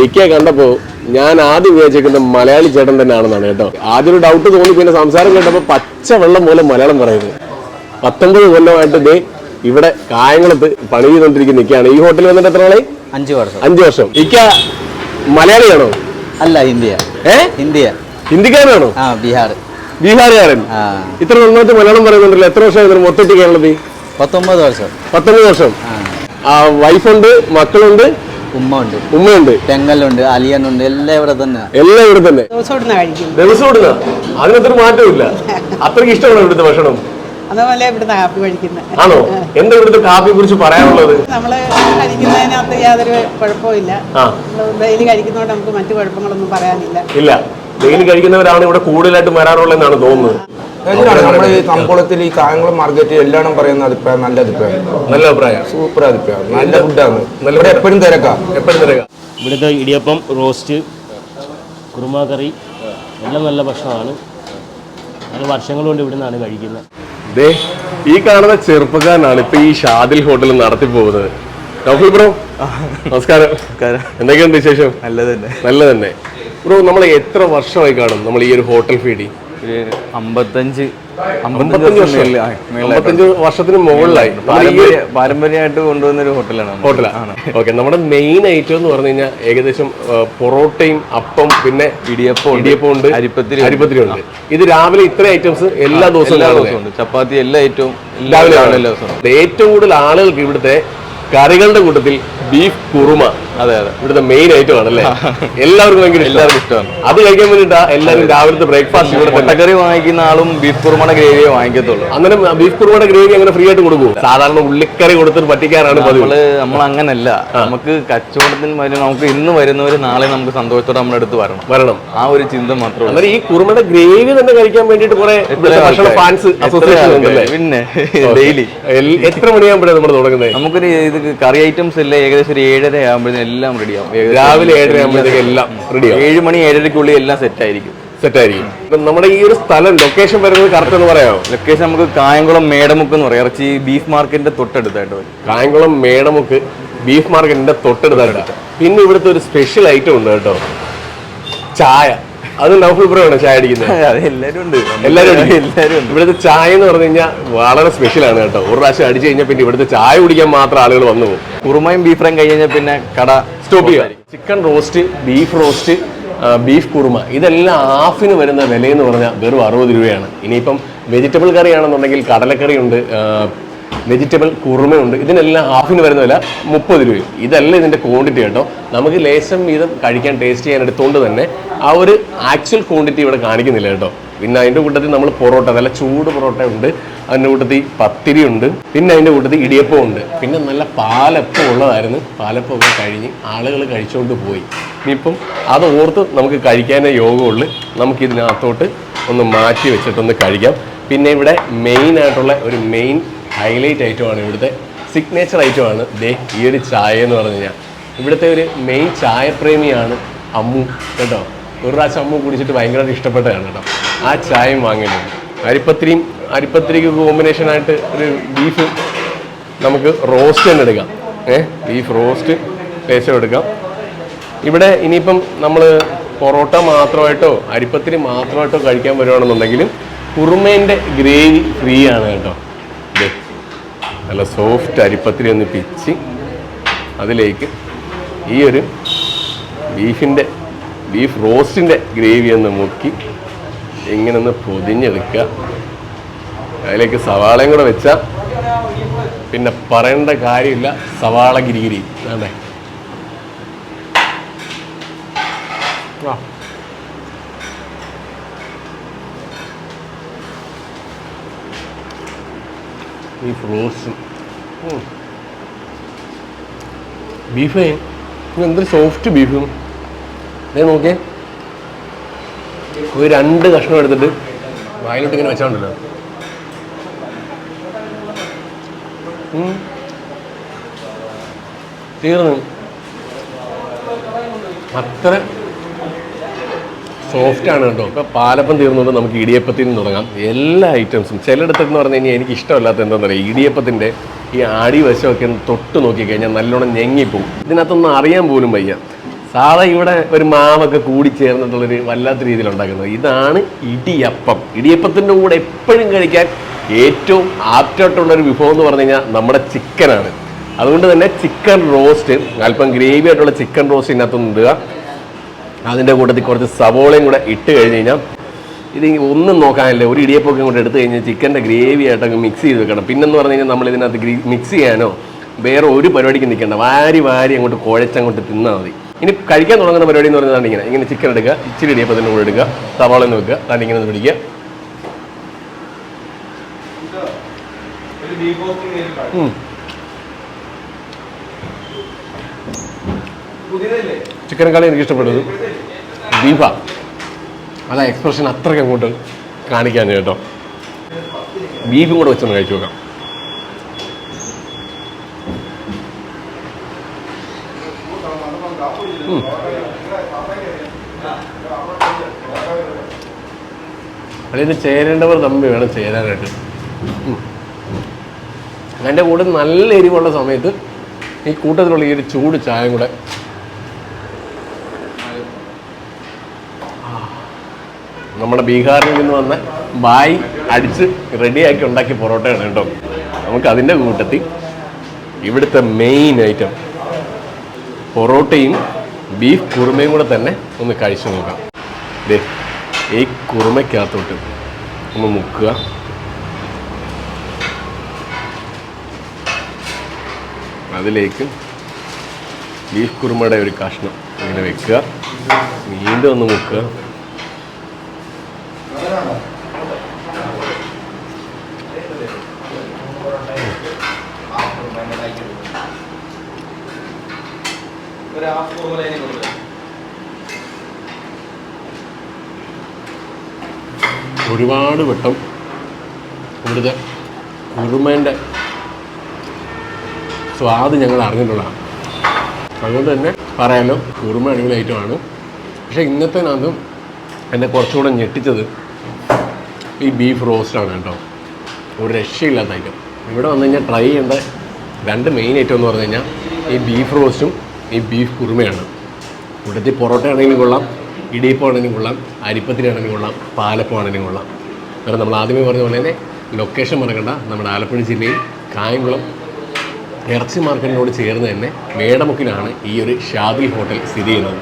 ഇക്ക കണ്ടപ്പോ ഞാൻ ആദ്യം വിചാരിച്ചിരിക്കുന്ന മലയാളി ചേട്ടൻ തന്നെയാണെന്നാണ് കേട്ടോ. ആദ്യം ഒരു ഡൗട്ട് തോന്നി പിന്നെ സംസാരം കേട്ടപ്പോ പച്ച വെള്ളം പോലെ മലയാളം പറയുന്നത് പത്തൊമ്പത് കൊല്ലമായിട്ട് ദേ ഇവിടെ കായംകുളത്ത് പണി ചെയ്തോണ്ടിരിക്കുന്ന നിൽക്കുകയാണ് ഈ ഹോട്ടലിൽ വന്നിട്ട് എത്ര നാളായി? അഞ്ച് വർഷം. അഞ്ചു വർഷം. ഇക്ക മലയാളിയാണോ? അല്ല ഇന്ത്യ. ഏ? ഇന്ത്യ. ഹിന്ദിക്കാരനാണോ? ആ ബീഹാർ ബീഹാറുകാരൻ. ഇത്ര നന്നായിട്ട് മലയാളം പറയുന്നുണ്ടല്ലോ. എത്ര വർഷം മൊത്തത്തിൽ കേരളത്തിൽ പത്തൊമ്പത് വർഷം. പത്തൊമ്പത് വർഷം. വൈഫുണ്ട് മക്കളുണ്ട്? ഉമ്മ ഉണ്ട് ഉമ്മയുണ്ട്. തെങ്ങലുണ്ട് അലിയനുണ്ട് എല്ലാം ഇവിടെ തന്നെ. എല്ലാം ഇവിടെ തന്നെ. ദിവസം ഇവിടുന്ന് കഴിക്കും. ദിവസം ഇടുന്ന? അതിനത്ര മാറ്റമില്ല അത്രയ്ക്ക് ഇഷ്ടമാണ് ഇവിടുത്തെ ഭക്ഷണം? അതുപോലെ ഇവിടുത്തെ കാപ്പി കഴിക്കുന്നത്. ആണോ? എന്താ ഇവിടുത്തെ കാപ്പിയെ കുറിച്ച് പറയാനുള്ളത്? നമ്മൾ കഴിക്കുന്നതിനകത്ത് യാതൊരു കുഴപ്പമില്ല ഡെയിലി കഴിക്കുന്നതുകൊണ്ട് നമുക്ക് മറ്റു കുഴപ്പങ്ങളൊന്നും പറയാനില്ല. ഇല്ല. ഡെയിലി കഴിക്കുന്നവരാണ് ഇവിടെ കൂടുതലായിട്ട് വരാറുള്ളതെന്നാണ് തോന്നുന്നത്. എന്തിനാണ് നമ്മുടെ ഈ കമ്പോളത്തിൽ ഈ കായംകുളം മാർക്കറ്റ് എല്ലാം പറയുന്ന അഭിപ്രായം നല്ല അഭിപ്രായം. നല്ല അഭിപ്രായം. സൂപ്പർ അഭിപ്രായം. നല്ല ഫുഡാണ്. നല്ല ഇവിടെ എപ്പോഴും തിരക്കാ. എപ്പോഴും തിരക്കാം. ഇവിടുത്തെ ഇടിയപ്പം റോസ്റ്റ് കുറുമ കറി എല്ലാം നല്ല ഭക്ഷണമാണ്. നല്ല വർഷങ്ങൾ കൊണ്ട് ഇവിടെ നിന്നാണ് കഴിക്കുന്നത്. ദേ ഈ കാണുന്ന ചെറുപ്പക്കാരനാണ് ഇപ്പൊ ഈ ഷാദിൽ ഹോട്ടൽ നടത്തി പോകുന്നത്. നൗഫൽ ബ്രോ നമസ്കാരം. എന്തൊക്കെയുണ്ട് വിശേഷം? നല്ലത് തന്നെ. നല്ല തന്നെ. ബ്രോ നമ്മൾ എത്ര വർഷമായി കാണും നമ്മൾ ഈ ഒരു ഹോട്ടൽ ഫീഡി ഒരു അമ്പത്തഞ്ച് അമ്പത്തഞ്ച്. അമ്പത്തഞ്ച് വർഷത്തിന് മുകളിലായി. പാരമ്പര്യമായിട്ട് കൊണ്ടുവന്ന ഒരു ഹോട്ടലാണ്. ഹോട്ടലാണ് ഓക്കെ നമ്മുടെ മെയിൻ ഐറ്റം എന്ന് പറഞ്ഞു കഴിഞ്ഞാൽ ഏകദേശം പൊറോട്ടയും അപ്പം പിന്നെ ഇടിയപ്പം ഇടിയപ്പം ഉണ്ട് അരിപ്പത്തിരി ഉണ്ട്. അരിപ്പത്തിരി ഉണ്ട് ഇത് രാവിലെ ഇത്ര ഐറ്റംസ് എല്ലാ ദിവസവും എല്ലാ ദിവസവും ഉണ്ട്. ചപ്പാത്തി എല്ലാ ഐറ്റവും രാവിലെ. എല്ലാ ദിവസവും ഏറ്റവും കൂടുതൽ ആളുകൾക്ക് ഇവിടുത്തെ കറികളുടെ കൂട്ടത്തിൽ ബീഫ് കുറുമ. അതെ അതെ. ഇവിടുത്തെ മെയിൻ ഐറ്റം ആണല്ലേ എല്ലാവർക്കും ഭയങ്കര എല്ലാവർക്കും ഇഷ്ടമാണ്. അത് കഴിക്കാൻ വേണ്ടിട്ടാ എല്ലാവരും രാവിലത്തെ ബ്രേക്ക്ഫാസ്റ്റ് ഇവിടെ കറി മുട്ടക്കറി വാങ്ങിക്കുന്ന ആളും ബീഫ് കുറുമയുടെ ഗ്രേവിയെ വാങ്ങിക്കത്തുള്ളൂ. അങ്ങനെ ബീഫ് കുറുമയുടെ ഗ്രേവി അങ്ങനെ ഫ്രീ ആയിട്ട് കൊടുക്കും സാധാരണ ഉള്ളിക്കറി കൊടുത്തിട്ട് പറ്റിക്കാറാണ് നമ്മൾ നമ്മൾ അങ്ങനല്ല നമുക്ക് കച്ചവടത്തിന് വരും. നമുക്ക് ഇന്ന് വരുന്നവര് നാളെ നമുക്ക് സന്തോഷത്തോടെ നമ്മുടെ അടുത്ത് വരണം. വരണം. ആ ഒരു ചിന്ത മാത്രമേ ഉള്ളൂ. ഈ കുറുമയുടെ ഗ്രേവി തന്നെ കഴിക്കാൻ വേണ്ടിയിട്ട് കുറെ ഭക്ഷണ ഫാൻസ് പിന്നെ ഡെയിലി എത്ര മണിയാകുമ്പോഴാണ് നമ്മൾ തുടങ്ങുന്നത്? നമുക്കൊരു ഇത് കറി ഐറ്റംസ് ഇല്ല? ഏകദേശം ഒരു ഏഴര ആകുമ്പോഴത്തേനും എല്ലാം റെഡിയാവും രാവിലെ ഏഴര ആകുമ്പോഴത്തേക്ക് എല്ലാം റെഡിയാവും ഏഴ് മണി ഏഴരയ്ക്കുള്ളിൽ എല്ലാം സെറ്റ് ആയിരിക്കും. സെറ്റ് ആയിരിക്കും. ഇപ്പം നമ്മുടെ ഈ ഒരു സ്ഥലം ലൊക്കേഷൻ വരുന്നത് കറക്റ്റ് എന്ന് പറയാമോ? ലൊക്കേഷൻ നമുക്ക് കായംകുളം മേടമുക്ക് എന്ന് പറയാം. ഇറച്ചി ബീഫ് മാർക്കറ്റിന്റെ തൊട്ടടുത്തായിട്ട് വരും. കായംകുളം മേടമുക്ക് ബീഫ് മാർക്കറ്റിന്റെ തൊട്ടടുത്തായിട്ട് പിന്നെ ഇവിടുത്തെ ഒരു സ്പെഷ്യൽ ഐറ്റം ഉണ്ട് കേട്ടോ. ചായ. അത് നൗഫുൽ ആണ് ചായ അടിക്കുന്നത്. എല്ലാവരും ഉണ്ട്. എല്ലാവരും. എല്ലാരും ഉണ്ട്. ഇവിടുത്തെ ചായ എന്ന് പറഞ്ഞു കഴിഞ്ഞാൽ വളരെ സ്പെഷ്യൽ ആണ് കേട്ടോ. ഒരു പ്രാവശ്യം അടിച്ചു കഴിഞ്ഞാൽ പിന്നെ ഇവിടുത്തെ ചായ കുടിക്കാൻ മാത്രം ആളുകൾ വന്നു പോകും. കുറുമയും ബീഫ് ഫ്രൈ കഴിഞ്ഞാൽ പിന്നെ കട സ്റ്റോപ്പ് ചെയ്യുക. Chicken roast beef roast beef korma. ഇതെല്ലാം ഹാഫിന് വരുന്ന വിലയെന്ന് പറഞ്ഞാൽ വെറും അറുപത് രൂപയാണ്. ഇനിയിപ്പം വെജിറ്റബിൾ കറി ആണെന്നുണ്ടെങ്കിൽ കടലക്കറി ഉണ്ട് വെജിറ്റബിൾ കുറുമയുണ്ട് ഇതിനെല്ലാം ഹാഫിന് വരുന്ന വില മുപ്പത് രൂപയും. ഇതല്ല ഇതിന്റെ ക്വാണ്ടിറ്റി കേട്ടോ. നമുക്ക് ലേശം വീതം കഴിക്കാൻ ടേസ്റ്റ് ചെയ്യാൻ എടുത്തുകൊണ്ട് തന്നെ ആ ഒരു ആക്ച്വൽ ക്വാണ്ടിറ്റി ഇവിടെ കാണിക്കുന്നില്ല കേട്ടോ. പിന്നെ അതിന്റെ കൂട്ടത്തിൽ നമ്മൾ പൊറോട്ട നല്ല ചൂട് പൊറോട്ട ഉണ്ട്. അതിന്റെ കൂട്ടത്തിൽ പത്തിരി ഉണ്ട്. പിന്നെ അതിന്റെ കൂട്ടത്തിൽ ഇടിയപ്പം ഉണ്ട്. പിന്നെ നല്ല പാലപ്പം ഉള്ളതായിരുന്നു. പാലപ്പം ഒക്കെ കഴിഞ്ഞ് ആളുകൾ കഴിച്ചുകൊണ്ട് പോയി. ഇനിയിപ്പം അത് ഓർത്ത് നമുക്ക് കഴിക്കാനേ യോഗമുള്ളൂ. നമുക്കിതിനകത്തോട്ട് ഒന്ന് മാറ്റി വെച്ചിട്ടൊന്ന് കഴിക്കാം. പിന്നെ ഇവിടെ മെയിൻ ആയിട്ടുള്ള ഒരു മെയിൻ ഹൈലൈറ്റ് ഐറ്റമാണ് ഇവിടുത്തെ സിഗ്നേച്ചർ ഐറ്റമാണ് ദേ ഈ ഒരു ചായ എന്ന് പറഞ്ഞു കഴിഞ്ഞാൽ. ഇവിടുത്തെ ഒരു മെയിൻ ചായപ്രേമിയാണ് അമ്മു കേട്ടോ? ഒരു പ്രാവശ്യം അമ്മു കുടിച്ചിട്ട് ഭയങ്കരമായിട്ട് ഇഷ്ടപ്പെട്ടതാണ് കേട്ടോ. ആ ചായയും വാങ്ങിയിട്ടുണ്ട്. അരിപ്പത്തിരിയും അരിപ്പത്തിരിക്ക് കോമ്പിനേഷനായിട്ട് ഒരു ബീഫ് നമുക്ക് റോസ്റ്റ് തന്നെ എടുക്കാം. ഏഹ് ബീഫ് റോസ്റ്റ് പേസ്റ്റ് എടുക്കാം. ഇവിടെ ഇനിയിപ്പം നമ്മൾ പൊറോട്ട മാത്രമായിട്ടോ അരിപ്പത്തിരി മാത്രമായിട്ടോ കഴിക്കാൻ വരുവാണെന്നുണ്ടെങ്കിലും കുറുമേന്റെ ഗ്രേവി ഫ്രീ ആണ് കേട്ടോ. നല്ല സോഫ്റ്റ് അരിപ്പത്തിരി ഒന്ന് പിച്ച് അതിലേക്ക് ഈ ഒരു ബീഫിന്റെ ബീഫ് റോസ്റ്റിന്റെ ഗ്രേവി ഒന്ന് മുക്കി ഇങ്ങനെ ഒന്ന് പൊതിഞ്ഞെടുക്കുക. അതിലേക്ക് സവാളയും കൂടെ വെച്ചാൽ പിന്നെ പറയേണ്ട കാര്യമില്ല. സവാള ഗിരിഗിരി അതെ. ബീഫ് ഫ്രൂട്ട്സും ബീഫ് എന്തൊരു സോഫ്റ്റ് ബീഫും. ഇതേ നോക്കിയേ. ഒരു രണ്ട് കഷ്ണം എടുത്തിട്ട് വായിലോട്ട് ഇങ്ങനെ വെച്ചോണ്ടല്ലോ. തീർന്നു. അത്ര സോഫ്റ്റ് ആണ് കേട്ടോ. ഇപ്പൊ പാലപ്പം തീർന്നുകൊണ്ട് നമുക്ക് ഇടിയപ്പത്തിൽ നിന്ന് തുടങ്ങാം. എല്ലാ ഐറ്റംസും ചിലയിടത്തെന്ന് പറഞ്ഞു കഴിഞ്ഞാൽ എനിക്ക് ഇഷ്ടമല്ലാത്ത എന്താണെന്ന് പറയുക ഇടിയപ്പത്തിന്റെ ഈ ആടി വശമൊക്കെ ഒന്ന് തൊട്ട് നോക്കിക്കഴിഞ്ഞാൽ നല്ലോണം ഞെങ്ങിപ്പോവും. ഇതിനകത്തൊന്നും അറിയാൻ പോലും വയ്യ. സാധാ ഇവിടെ ഒരു മാവൊക്കെ കൂടി ചേർന്നിട്ടുള്ളൊരു വല്ലാത്ത രീതിയിൽ ഉണ്ടാക്കുന്നത്. ഇതാണ് ഇടിയപ്പം. ഇടിയപ്പത്തിന്റെ കൂടെ എപ്പോഴും കഴിക്കാൻ ഏറ്റവും ആപ്റ്റായിട്ടുള്ളൊരു വിഭവം എന്ന് പറഞ്ഞു കഴിഞ്ഞാൽ നമ്മുടെ ചിക്കനാണ് അതുകൊണ്ട് തന്നെ ചിക്കൻ റോസ്റ്റ് അല്പം ഗ്രേവി ആയിട്ടുള്ള ചിക്കൻ റോസ്റ്റ് ഇതിനകത്തൊന്നും ഇടുക. അതിന്റെ കൂട്ടത്തിൽ കുറച്ച് സവോളയും കൂടെ ഇട്ട് കഴിഞ്ഞ് കഴിഞ്ഞാൽ ഇത് ഒന്നും നോക്കാനില്ല. ഒരു ഇടിയപ്പൊക്കെ കൂടെ എടുത്തു കഴിഞ്ഞാൽ ചിക്കന്റെ ഗ്രേവി ആയിട്ടൊക്കെ മിക്സ് ചെയ്ത് വെക്കണം. പിന്നെന്ന് പറഞ്ഞു കഴിഞ്ഞാൽ നമ്മൾ ഇതിനകത്ത് മിക്സ് ചെയ്യാനോ വേറെ ഒരു പരിപാടിക്ക് നിൽക്കേണ്ട. വാരി വാരി അങ്ങോട്ട് കുഴച്ചങ്ങോട്ട് തിന്നാൽ മതി. ഇനി കഴിക്കാൻ തുടങ്ങുന്ന പരിപാടി എന്ന് പറഞ്ഞാൽ ഇങ്ങനെ. ഇങ്ങനെ ചിക്കൻ എടുക്കുക ഇച്ചിരി ഇടിയപ്പത്തിന്റെ കൂടെ എടുക്കുക സവാള എന്ന് വെക്കുക താണ്ടി ഇങ്ങനെ ഒന്ന് പിടിക്കുക. ഉം. ചിക്കനേക്കാളും എനിക്ക് ഇഷ്ടപ്പെട്ടത് ബീഫാ അല്ല എക്സ്പ്രഷൻ അത്രയ്ക്ക് അങ്ങോട്ട് കാണിക്കാൻ കേട്ടോ. ബീഫും കൂടെ വെച്ചൊന്ന് കഴിച്ചു നോക്കാം. അതിന് ചേരേണ്ടവർ തമ്മിൽ വേണം ചേരാനായിട്ട്. എന്റെ കൂടെ നല്ല എരിവുള്ള സമയത്ത് ഈ കൂട്ടത്തിലുള്ള ഈ ഒരു ചൂട് ചായം കൂടെ നമ്മുടെ ബീഹാറിൽ നിന്ന് വന്ന ബായി അടിച്ച് റെഡിയാക്കി ഉണ്ടാക്കിയ പൊറോട്ടയാണ് കേട്ടോ. നമുക്ക് അതിന്റെ കൂട്ടത്തിൽ ഇവിടുത്തെ മെയിൻ ഐറ്റം പൊറോട്ടയും ബീഫ് കുറുമയും കൂടെ തന്നെ ഒന്ന് കഴിച്ചു നോക്കാം. ദേ ഈ കുറുമയ്ക്കകത്തോട്ട് ഒന്ന് മുക്കുക. അതിലേക്ക് ബീഫ് കുറുമയുടെ ഒരു കഷ്ണം ഇങ്ങനെ വെക്കുക. വീണ്ടും ഒന്ന് മുക്കുക. ഒരുപാട് വെട്ടം ഇവിടുത്തെ കുറുമേന്റെ സ്വാദ് ഞങ്ങൾ അറിഞ്ഞിട്ടുള്ളതാണ്. അതുകൊണ്ട് തന്നെ പറയാലോ കുറുമ അടിപൊളി ഐറ്റമാണ് പക്ഷേ ഇന്നത്തേനകത്തും എന്നെ കുറച്ചുകൂടെ ഞെട്ടിച്ചത് ഈ ബീഫ് റോസ്റ്റാണ് കേട്ടോ. ഒരു രക്ഷയില്ലാത്ത ഐറ്റം ഇവിടെ വന്നു കഴിഞ്ഞാൽ ട്രൈ ചെയ്യേണ്ട രണ്ട് മെയിൻ ഐറ്റം എന്ന് പറഞ്ഞു കഴിഞ്ഞാൽ ഈ ബീഫ് റോസ്റ്റും ഈ ബീഫ് കുറുമയാണ്. ഇവിടുത്തെ പൊറോട്ട ആണെങ്കിലും കൊള്ളാം ഇടിയപ്പം ആണെങ്കിലും കൊള്ളാം അരിപ്പത്തിനാണെങ്കിലും കൊള്ളാം പാലപ്പം ആണെങ്കിലും കൊള്ളാം. കാരണം നമ്മൾ ആദ്യമേ പറഞ്ഞ പോലെ തന്നെ ലൊക്കേഷൻ മറക്കണ്ട. നമ്മുടെ ആലപ്പുഴ ജില്ലയിൽ കായംകുളം ഇറച്ചി മാർക്കറ്റിനോട് ചേർന്ന് തന്നെ മേടമുക്കിലാണ് ഈ ഒരു ഷാദി ഹോട്ടൽ സ്ഥിതി ചെയ്യുന്നത്.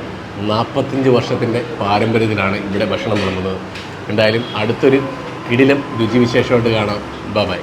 നാൽപ്പത്തഞ്ച് വർഷത്തിന്റെ പാരമ്പര്യത്തിലാണ് ഇവിടെ ഭക്ഷണം വിളമ്പുന്നത്. എന്തായാലും അടുത്തൊരു കിടിലം രുചിവിശേഷമായിട്ട് കാണാം. ബൈ